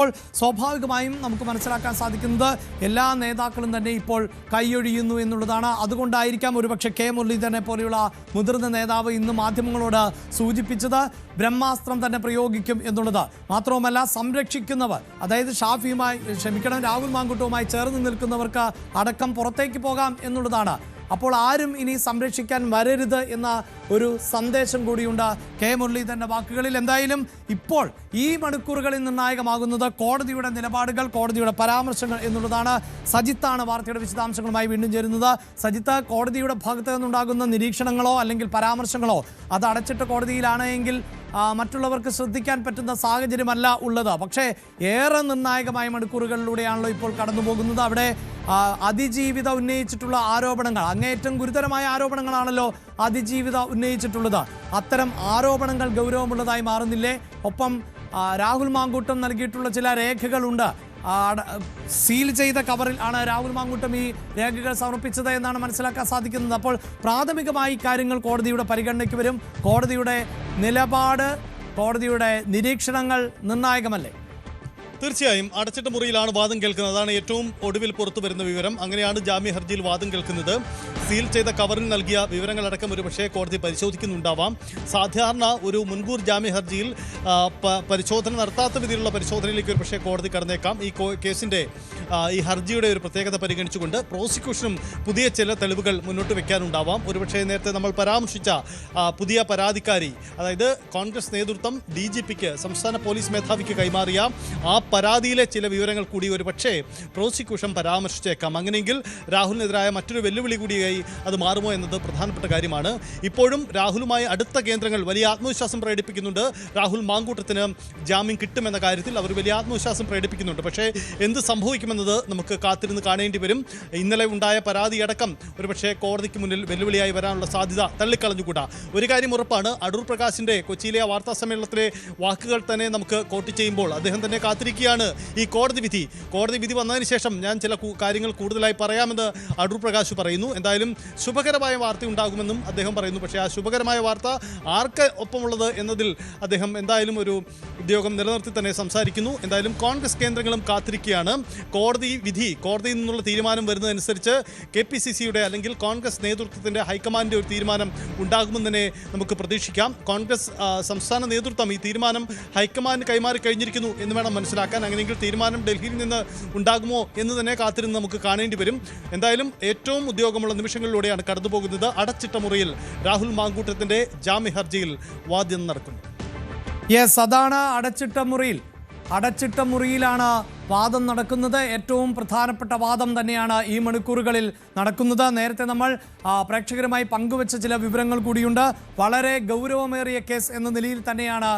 അപ്പോൾ സ്വാഭാവികമായും നമുക്ക് മനസ്സിലാക്കാൻ സാധിക്കുന്നത് എല്ലാ നേതാക്കളും തന്നെ ഇപ്പോൾ കൈയൊഴിയുന്നു എന്നുള്ളതാണ്. അതുകൊണ്ടായിരിക്കാം ഒരുപക്ഷെ കെ മുരളീധരനെ പോലെയുള്ള മുതിർന്ന നേതാവ് ഇന്ന് മാധ്യമങ്ങളോട് സൂചിപ്പിച്ചത് ബ്രഹ്മാസ്ത്രം തന്നെ പ്രയോഗിക്കും എന്നുള്ളത്. മാത്രവുമല്ല സംരക്ഷിക്കുന്നവർ അതായത് ഷാഫിയുമായി ക്ഷമിക്കണം രാഹുൽ മാങ്കുട്ടവുമായി ചേർന്ന് നിൽക്കുന്നവർക്ക് അടക്കം പുറത്തേക്ക് പോകാം എന്നുള്ളതാണ്. അപ്പോൾ ആരും ഇനി സംരക്ഷിക്കാൻ വരരുത് എന്ന ഒരു സന്ദേശം കൂടിയുണ്ട്. കെ മുരളീധരന്റെ വാക്കുകളിൽ എന്തായാലും ഇപ്പോൾ ഈ മണിക്കൂറുകളിൽ നിർണായകമാകുന്നത് കോടതിയുടെ നിലപാടുകൾ കോടതിയുടെ പരാമർശങ്ങൾ എന്നുള്ളതാണ്. സജിത്താണ് വാർത്തയുടെ വിശദാംശങ്ങളുമായി വീണ്ടും ചേരുന്നത്. സജിത്ത് കോടതിയുടെ ഭാഗത്ത് നിന്നുണ്ടാകുന്ന നിരീക്ഷണങ്ങളോ അല്ലെങ്കിൽ പരാമർശങ്ങളോ അത് അടച്ചിട്ട കോടതിയിലാണ് എങ്കിൽ മറ്റുള്ളവർക്ക് ശ്രദ്ധിക്കാൻ പറ്റുന്ന സാഹചര്യമല്ല ഉള്ളത്. പക്ഷേ ഏറെ നിർണായകമായ മണിക്കൂറുകളിലൂടെയാണല്ലോ ഇപ്പോൾ കടന്നു പോകുന്നത് അവിടെ അതിജീവിത ഉന്നയിച്ചിട്ടുള്ള ആരോപണങ്ങൾ. അങ്ങേയറ്റം ഗുരുതരമായ ആരോപണങ്ങളാണല്ലോ അതിജീവിത ഉന്നയിച്ചിട്ടുള്ളത്. അത്തരം ആരോപണങ്ങൾ ഗൗരവമുള്ളതായി മാറുന്നില്ലേ? ഒപ്പം രാഹുൽ മാങ്കൂട്ടം നൽകിയിട്ടുള്ള ചില രേഖകളുണ്ട്. സീൽ ചെയ്ത കവറിൽ ആണ് രാഹുൽ മാങ്കൂട്ടം ഈ രേഖകൾ സമർപ്പിച്ചത് എന്നാണ് മനസ്സിലാക്കാൻ സാധിക്കുന്നത്. അപ്പോൾ പ്രാഥമികമായി കാര്യങ്ങൾ കോടതിയുടെ പരിഗണനയ്ക്ക് വരും. കോടതിയുടെ നിലപാട് കോടതിയുടെ നിരീക്ഷണങ്ങൾ നിർണായകമല്ലേ? തീർച്ചയായും അടച്ചിട്ട മുറിയിലാണ് വാദം കേൾക്കുന്നത്. അതാണ് ഏറ്റവും ഒടുവിൽ പുറത്തു വരുന്ന വിവരം. അങ്ങനെയാണ് ജാമ്യ ഹർജിയിൽ വാദം കേൾക്കുന്നത്. സീൽ ചെയ്ത കവറിൽ നൽകിയ വിവരങ്ങളടക്കം ഒരു പക്ഷേ കോടതി പരിശോധിക്കുന്നുണ്ടാവാം. സാധാരണ ഒരു മുൻകൂർ ജാമ്യ ഹർജിയിൽ പരിശോധന നടത്താത്ത വിധിയിലുള്ള പരിശോധനയിലേക്ക് ഒരു പക്ഷേ കോടതി കടന്നേക്കാം. ഈ കേസിന്റെ ഈ ഹർജിയുടെ ഒരു പ്രത്യേകത പരിഗണിച്ചുകൊണ്ട് പ്രോസിക്യൂഷനും പുതിയ ചില തെളിവുകൾ മുന്നോട്ട് വെക്കാനുണ്ടാവാം. ഒരുപക്ഷേ നേരത്തെ നമ്മൾ പരാമർശിച്ച പുതിയ പരാതിക്കാരി അതായത് കോൺഗ്രസ് നേതൃത്വം ഡി സംസ്ഥാന പോലീസ് മേധാവിക്ക് കൈമാറിയ ആ പരാതിയിലെ ചില വിവരങ്ങൾ കൂടി ഒരു പക്ഷേ പ്രോസിക്യൂഷൻ പരാമർശിച്ചേക്കാം. അങ്ങനെയെങ്കിൽ രാഹുലിനെതിരായ മറ്റൊരു വെല്ലുവിളി കൂടിയായി അത് മാറുമോ എന്നത് പ്രധാനപ്പെട്ട കാര്യമാണ്. ഇപ്പോഴും രാഹുലുമായി അടുത്ത കേന്ദ്രങ്ങൾ വലിയ ആത്മവിശ്വാസം പ്രകടിപ്പിക്കുന്നുണ്ട്. രാഹുൽ മാങ്കൂട്ടത്തിന് ജാമ്യം കിട്ടുമെന്ന കാര്യത്തിൽ അവർ വലിയ ആത്മവിശ്വാസം പ്രകടിപ്പിക്കുന്നുണ്ട്. പക്ഷേ എന്ത് സംഭവിക്കുമെന്നത് നമുക്ക് കാത്തിരുന്ന് കാണേണ്ടി വരും. ഇന്നലെ ഉണ്ടായ പരാതിയടക്കം ഒരുപക്ഷേ കോടതിക്ക് മുന്നിൽ വെല്ലുവിളിയായി വരാനുള്ള സാധ്യത തള്ളിക്കളഞ്ഞുകൂടാ. ഒരു കാര്യം ഉറപ്പാണ്. അടൂർ പ്രകാശിന്റെ കൊച്ചിയിലെ വാർത്താ സമ്മേളനത്തിലെ വാക്കുകൾ തന്നെ നമുക്ക് കോട്ട് ചെയ്യുമ്പോൾ അദ്ദേഹം തന്നെ കാത്തിരിക്കുകയാണ് ഈ കോടതി വിധി. കോടതി വിധി വന്നതിന് ശേഷം ഞാൻ ചില കാര്യങ്ങൾ കൂടുതലായി പറയാമെന്ന് അടൂർ പ്രകാശ് പറയുന്നു. എന്തായാലും ശുഭകരമായ വാർത്ത ഉണ്ടാകുമെന്നും അദ്ദേഹം പറയുന്നു. പക്ഷേ ആ ശുഭകരമായ വാർത്ത ആർക്ക് ഒപ്പമുള്ളത് എന്നതിൽ അദ്ദേഹം എന്തായാലും ഒരു ഉദ്യോഗം നിലനിർത്തി തന്നെ സംസാരിക്കുന്നു. എന്തായാലും കോൺഗ്രസ് കേന്ദ്രങ്ങളും കാത്തിരിക്കുകയാണ്. കോടതി വിധി കോടതിയിൽ നിന്നുള്ള തീരുമാനം വരുന്നതനുസരിച്ച് കെ പി സി സിയുടെ അല്ലെങ്കിൽ കോൺഗ്രസ് നേതൃത്വത്തിന്റെ ഹൈക്കമാൻഡിന്റെ ഒരു തീരുമാനം ഉണ്ടാകുമെന്ന് തന്നെ നമുക്ക് പ്രതീക്ഷിക്കാം. കോൺഗ്രസ് സംസ്ഥാന നേതൃത്വം ഈ തീരുമാനം ഹൈക്കമാൻഡ് കൈമാറി കഴിഞ്ഞിരിക്കുന്നു എന്ന് വേണം മനസ്സിലാക്കാൻ. അങ്ങനെയെങ്കിൽ തീരുമാനം ഡൽഹിയിൽ നിന്ന് ഉണ്ടാകുമോ എന്ന് തന്നെ കാത്തിരുന്ന് നമുക്ക് കാണേണ്ടി വരും. എന്തായാലും ഏറ്റവും ഉദ്യോഗമുള്ള നിമിഷങ്ങളിലൂടെയാണ് കടന്നുപോകുന്നത്. അടച്ചിട്ട മുറിയിൽ രാഹുൽ മാങ്കൂട്ടത്തിന്റെ ജാമ്യ ഹർജിയിൽ വാദ്യം നടക്കുന്നു യെസ് അതാണ് അടച്ചിട്ട മുറിയിൽ. അടച്ചിട്ട മുറിയിലാണ് വാദം നടക്കുന്നത്. ഏറ്റവും പ്രധാനപ്പെട്ട വാദം തന്നെയാണ് ഈ മണിക്കൂറുകളിൽ നടക്കുന്നത്. നേരത്തെ നമ്മൾ പ്രേക്ഷകരുമായി പങ്കുവച്ച ചില വിവരങ്ങൾ കൂടിയുണ്ട്. വളരെ ഗൗരവമേറിയ കേസ് എന്ന നിലയിൽ തന്നെയാണ്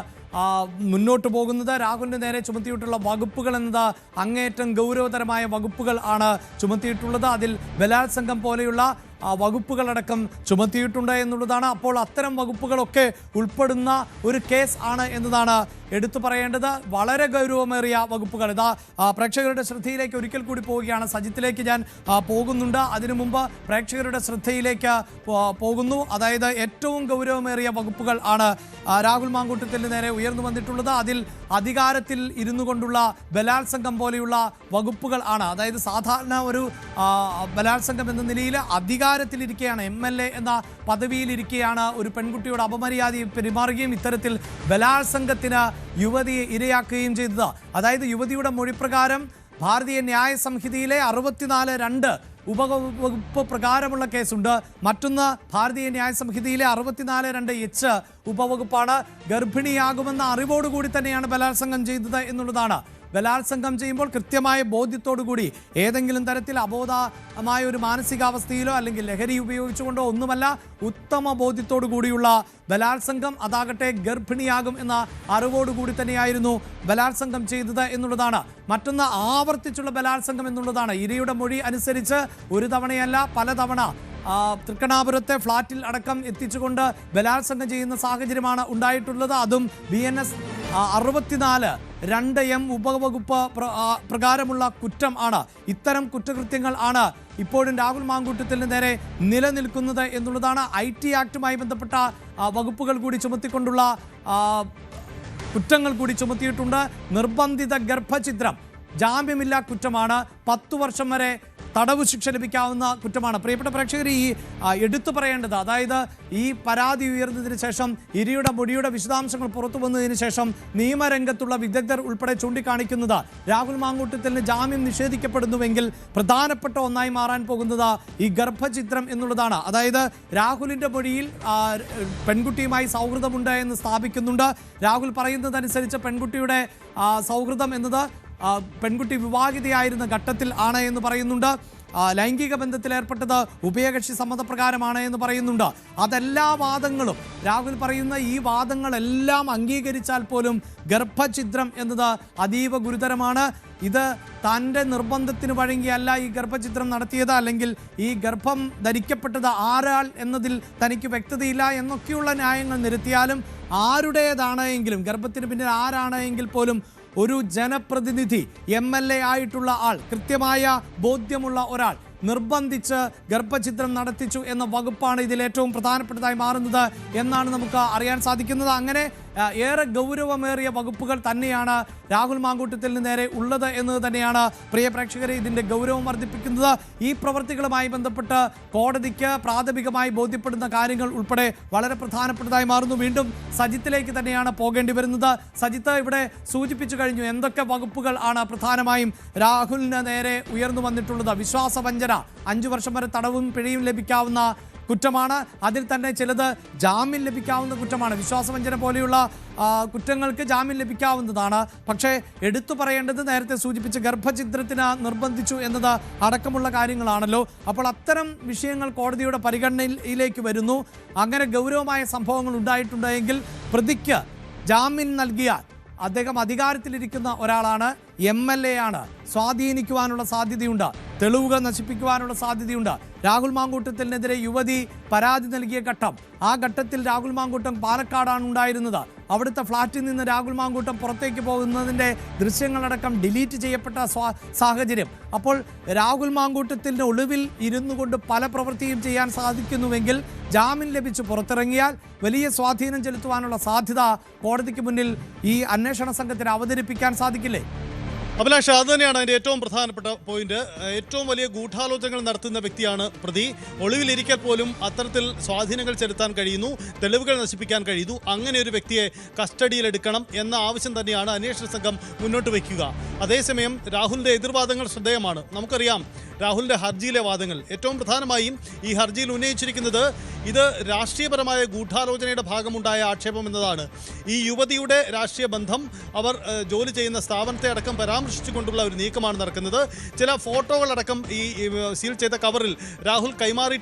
മുന്നോട്ട് പോകുന്നത്. രാഹുലിന് നേരെ ചുമത്തിയിട്ടുള്ള വകുപ്പുകൾ എന്നത് അങ്ങേയറ്റം ഗൗരവതരമായ വകുപ്പുകൾ ആണ് ചുമത്തിയിട്ടുള്ളത്. അതിൽ ബലാത്സംഗം പോലെയുള്ള വകുപ്പുകളടക്കം ചുമത്തിയിട്ടുണ്ട് എന്നുള്ളതാണ്. അപ്പോൾ അത്തരം വകുപ്പുകളൊക്കെ ഉൾപ്പെടുന്ന ഒരു കേസ് ആണ് എന്നതാണ് എടുത്തു പറയേണ്ടത്. വളരെ ഗൗരവമേറിയ വകുപ്പുകൾ. ഇതാ പ്രേക്ഷകരുടെ ശ്രദ്ധയിലേക്ക് ഒരിക്കൽ കൂടി പോവുകയാണ്. സജിത്തിലേക്ക് ഞാൻ പോകുന്നുണ്ട്. അതിനു മുമ്പ് പ്രേക്ഷകരുടെ ശ്രദ്ധയിലേക്ക് പോകുന്നു. അതായത് ഏറ്റവും ഗൗരവമേറിയ വകുപ്പുകൾ ആണ് രാഹുൽ മാങ്കൂട്ടത്തിന് നേരെ ഉയർന്നു വന്നിട്ടുള്ളത്. അതിൽ അധികാരത്തിൽ ഇരുന്നു കൊണ്ടുള്ള ബലാത്സംഗം പോലെയുള്ള വകുപ്പുകൾ ആണ്. അതായത് സാധാരണ ഒരു ബലാത്സംഗം എന്ന നിലയിൽ അധികാരത്തിലിരിക്കുകയാണ് എം എൽ എ എന്ന പദവിയിലിരിക്കുകയാണ് ഒരു പെൺകുട്ടിയോട് അപമര്യാദയും പെരുമാറുകയും ഇത്തരത്തിൽ ബലാത്സംഗത്തിന് യുവതിയെ ഇരയാക്കുകയും ചെയ്തത്. അതായത് യുവതിയുടെ മൊഴിപ്രകാരം ഭാരതീയ ന്യായ സംഹിതയിലെ അറുപത്തിനാല് രണ്ട് ഉപവകുപ്പ് പ്രകാരമുള്ള കേസുണ്ട്. മറ്റൊന്ന് ഭാരതീയ ന്യായ സംഹിതയിലെ അറുപത്തിനാല് രണ്ട് എച്ച് ഉപവകുപ്പാണ് ഗർഭിണിയാകുമെന്ന അറിവോടുകൂടി തന്നെയാണ് ബലാത്സംഗം ചെയ്തത് എന്നുള്ളതാണ്. ബലാത്സംഗം ചെയ്യുമ്പോൾ കൃത്യമായ ബോധ്യത്തോടു കൂടി ഏതെങ്കിലും തരത്തിൽ അബോധമായ ഒരു മാനസികാവസ്ഥയിലോ അല്ലെങ്കിൽ ലഹരി ഉപയോഗിച്ചുകൊണ്ടോ ഒന്നുമല്ല ഉത്തമ ബോധ്യത്തോടു കൂടിയുള്ള ബലാത്സംഗം അതാകട്ടെ ഗർഭിണിയാകും എന്ന അറിവോടുകൂടി തന്നെയായിരുന്നു ബലാത്സംഗം ചെയ്തത് എന്നുള്ളതാണ്. മറ്റൊന്ന് ആവർത്തിച്ചുള്ള ബലാത്സംഗം എന്നുള്ളതാണ്. ഇരയുടെ മൊഴി അനുസരിച്ച് ഒരു തവണയല്ല പലതവണ തവണ തൃക്കണാപുരത്തെ ഫ്ളാറ്റിൽ അടക്കം എത്തിച്ചുകൊണ്ട് ബലാത്സംഗം ചെയ്യുന്ന സാഹചര്യമാണ് ഉണ്ടായിട്ടുള്ളത്. അതും ബി എൻ എസ് അറുപത്തിനാല് രണ്ട് എം ഉപവകുപ്പ് പ്രകാരമുള്ള കുറ്റം ആണ്. ഇത്തരം കുറ്റകൃത്യങ്ങൾ ആണ് ഇപ്പോഴും രാഹുൽ മാങ്കൂട്ടത്തിന് നേരെ നിലനിൽക്കുന്നത് എന്നുള്ളതാണ് ഐ ടി ആക്ടുമായി ബന്ധപ്പെട്ട വകുപ്പുകൾ കൂടി ചുമത്തിക്കൊണ്ടുള്ള കുറ്റങ്ങൾ കൂടി ചുമത്തിയിട്ടുണ്ട്. നിർബന്ധിത ഗർഭഛിദ്രം ജാമ്യമില്ലാ കുറ്റമാണ്. പത്തു വർഷം വരെ തടവ് ശിക്ഷ ലഭിക്കാവുന്ന കുറ്റമാണ്. പ്രിയപ്പെട്ട പ്രേക്ഷകർ ഈ എടുത്തു പറയേണ്ടത് അതായത് ഈ പരാതി ഉയർന്നതിന് ശേഷം ഇരിയുടെ മൊഴിയുടെ വിശദാംശങ്ങൾ പുറത്തു വന്നതിന് ശേഷം നിയമരംഗത്തുള്ള വിദഗ്ധർ ഉൾപ്പെടെ ചൂണ്ടിക്കാണിക്കുന്നത് രാഹുൽ മാങ്കൂട്ടത്തിന് ജാമ്യം നിഷേധിക്കപ്പെടുന്നുവെങ്കിൽ പ്രധാനപ്പെട്ട ഒന്നായി മാറാൻ പോകുന്നത് ഈ ഗർഭചിത്രം എന്നുള്ളതാണ്. അതായത് രാഹുലിന്റെ മൊഴിയിൽ പെൺകുട്ടിയുമായി സൗഹൃദമുണ്ട് എന്ന് സ്ഥാപിക്കുന്നുണ്ട്. രാഹുൽ പറയുന്നതനുസരിച്ച് പെൺകുട്ടിയുടെ സൗഹൃദം എന്നത് പെൺകുട്ടി വിവാഹിതയായിരുന്ന ഘട്ടത്തിൽ ആണ് എന്ന് പറയുന്നുണ്ട്. ലൈംഗിക ബന്ധത്തിൽ ഏർപ്പെട്ടത് ഉഭയകക്ഷി സമ്മതപ്രകാരമാണ് എന്ന് പറയുന്നുണ്ട്. അതെല്ലാ വാദങ്ങളും രാഹുൽ പറയുന്ന ഈ വാദങ്ങളെല്ലാം അംഗീകരിച്ചാൽ പോലും ഗർഭഛിദ്രം എന്നത് അതീവ ഗുരുതരമാണ്. ഇത് തന്റെ നിർബന്ധത്തിന് വഴങ്ങിയല്ല ഈ ഗർഭഛിദ്രം നടത്തിയത് അല്ലെങ്കിൽ ഈ ഗർഭം ധരിക്കപ്പെട്ടത് ആരാൾ എന്നതിൽ തനിക്ക് വ്യക്തതയില്ല എന്നൊക്കെയുള്ള ന്യായങ്ങൾ നിരത്തിയാലും ആരുടേതാണ് എങ്കിലും ഗർഭത്തിന് പിന്നിൽ ആരാണ് എങ്കിൽ പോലും ഒരു ജനപ്രതിനിധി എം എൽ എ ആയിട്ടുള്ള ആൾ കൃത്യമായ ബോധ്യമുള്ള ഒരാൾ നിർബന്ധിച്ച് ഗർഭചിത്രം നടത്തിച്ചു എന്ന വകുപ്പാണ് ഇതിൽ ഏറ്റവും പ്രധാനപ്പെട്ടതായി മാറുന്നത് എന്നാണ് നമുക്ക് അറിയാൻ സാധിക്കുന്നത്. അങ്ങനെ ഏറെ ഗൗരവമേറിയ വകുപ്പുകൾ തന്നെയാണ് രാഹുൽ മാങ്കൂട്ടത്തിന് നേരെ ഉള്ളത് എന്നത് തന്നെയാണ് പ്രിയ പ്രേക്ഷകരെ ഇതിന്റെ ഗൗരവം വർദ്ധിപ്പിക്കുന്നത്. ഈ പ്രവൃത്തികളുമായി ബന്ധപ്പെട്ട് കോടതിക്ക് പ്രാഥമികമായി ബോധ്യപ്പെടുന്ന കാര്യങ്ങൾ ഉൾപ്പെടെ വളരെ പ്രധാനപ്പെട്ടതായി മാറുന്നു. വീണ്ടും സജിത്തിലേക്ക് തന്നെയാണ് പോകേണ്ടി വരുന്നത്. സജിത്ത് ഇവിടെ സൂചിപ്പിച്ചു കഴിഞ്ഞു എന്തൊക്കെ വകുപ്പുകൾ ആണ് പ്രധാനമായും രാഹുലിന് നേരെ ഉയർന്നു വന്നിട്ടുള്ളത്. വിശ്വാസവഞ്ചന അഞ്ചു വർഷം വരെ തടവും പിഴയും ലഭിക്കാവുന്ന കുറ്റമാണ്. അതിൽ തന്നെ ചിലത് ജാമ്യം ലഭിക്കാവുന്ന കുറ്റമാണ്. വിശ്വാസവഞ്ചന പോലെയുള്ള കുറ്റങ്ങൾക്ക് ജാമ്യം ലഭിക്കാവുന്നതാണ്. പക്ഷേ എടുത്തു പറയേണ്ടത് നേരത്തെ സൂചിപ്പിച്ച് ഗർഭഛിദ്രത്തിന് നിർബന്ധിച്ചു എന്നത് അടക്കമുള്ള കാര്യങ്ങളാണല്ലോ. അപ്പോൾ അത്തരം വിഷയങ്ങൾ കോടതിയുടെ പരിഗണനയിലേക്ക് വരുന്നു. അങ്ങനെ ഗൗരവമായ സംഭവങ്ങൾ ഉണ്ടായിട്ടുണ്ടെങ്കിൽ പ്രതിക്ക് ജാമ്യം നൽകിയാൽ അദ്ദേഹം അധികാരത്തിലിരിക്കുന്ന ഒരാളാണ്. എം എൽ എ ആണ് സ്വാധീനിക്കുവാനുള്ള സാധ്യതയുണ്ട്. തെളിവുകൾ നശിപ്പിക്കുവാനുള്ള സാധ്യതയുണ്ട്. രാഹുൽ മാങ്കൂട്ടത്തിനെതിരെ യുവതി പരാതി നൽകിയ ഘട്ടം. ആ ഘട്ടത്തിൽ രാഹുൽ മാങ്കൂട്ടം പാലക്കാടാണ് ഉണ്ടായിരുന്നത്. അവിടുത്തെ ഫ്ളാറ്റിൽ നിന്ന് രാഹുൽ മാങ്കൂട്ടം പുറത്തേക്ക് പോകുന്നതിന്റെ ദൃശ്യങ്ങളടക്കം ഡിലീറ്റ് ചെയ്യപ്പെട്ട സാഹചര്യം. അപ്പോൾ രാഹുൽ മാങ്കൂട്ടത്തിന്റെ ഒളിവിൽ ഇരുന്നു കൊണ്ട് പല പ്രവൃത്തിയും ചെയ്യാൻ സാധിക്കുന്നുവെങ്കിൽ ജാമ്യം ലഭിച്ച് പുറത്തിറങ്ങിയാൽ വലിയ സ്വാധീനം ചെലുത്തുവാനുള്ള സാധ്യത കോടതിക്ക് മുന്നിൽ ഈ അന്വേഷണ സംഘത്തിന് അവതരിപ്പിക്കാൻ സാധിക്കില്ലേ? അഭിലാഷ് അത് തന്നെയാണ് അതിന്റെ ഏറ്റവും പ്രധാനപ്പെട്ട പോയിന്റ് ഏറ്റവും വലിയ ഗൂഢാലോചനകൾ നടത്തുന്ന വ്യക്തിയാണ് പ്രതി. ഒളിവിലിരിക്കൽ പോലും അത്തരത്തിൽ സ്വാധീനങ്ങൾ ചെലുത്താൻ കഴിയുന്നു തെളിവുകൾ നശിപ്പിക്കാൻ കഴിയുന്നു. അങ്ങനെ ഒരു വ്യക്തിയെ കസ്റ്റഡിയിലെടുക്കണം എന്ന ആവശ്യം തന്നെയാണ് അന്വേഷണ സംഘം മുന്നോട്ട് വയ്ക്കുക. അതേസമയം രാഹുലിന്റെ എതിർവാദങ്ങൾ ശ്രദ്ധേയമാണ്. നമുക്കറിയാം രാഹുലിന്റെ ഹർജിയിലെ വാദങ്ങൾ. ഏറ്റവും പ്രധാനമായും ഈ ഹർജിയിൽ ഉന്നയിച്ചിരിക്കുന്നത് ഇത് രാഷ്ട്രീയപരമായ ഗൂഢാലോചനയുടെ ഭാഗമുണ്ടായ ആക്ഷേപം എന്നതാണ്. ഈ യുവതിയുടെ രാഷ്ട്രീയ ബന്ധം അവർ ജോലി ചെയ്യുന്ന സ്ഥാപനത്തെ അടക്കം പരാമർശിച്ചുകൊണ്ടുള്ള ഒരു നീക്കമാണ് നടക്കുന്നത്. ചില ഫോട്ടോകളടക്കം ഈ, സീൽ ചെയ്ത കവറിൽ രാഹുൽ കൈമാറി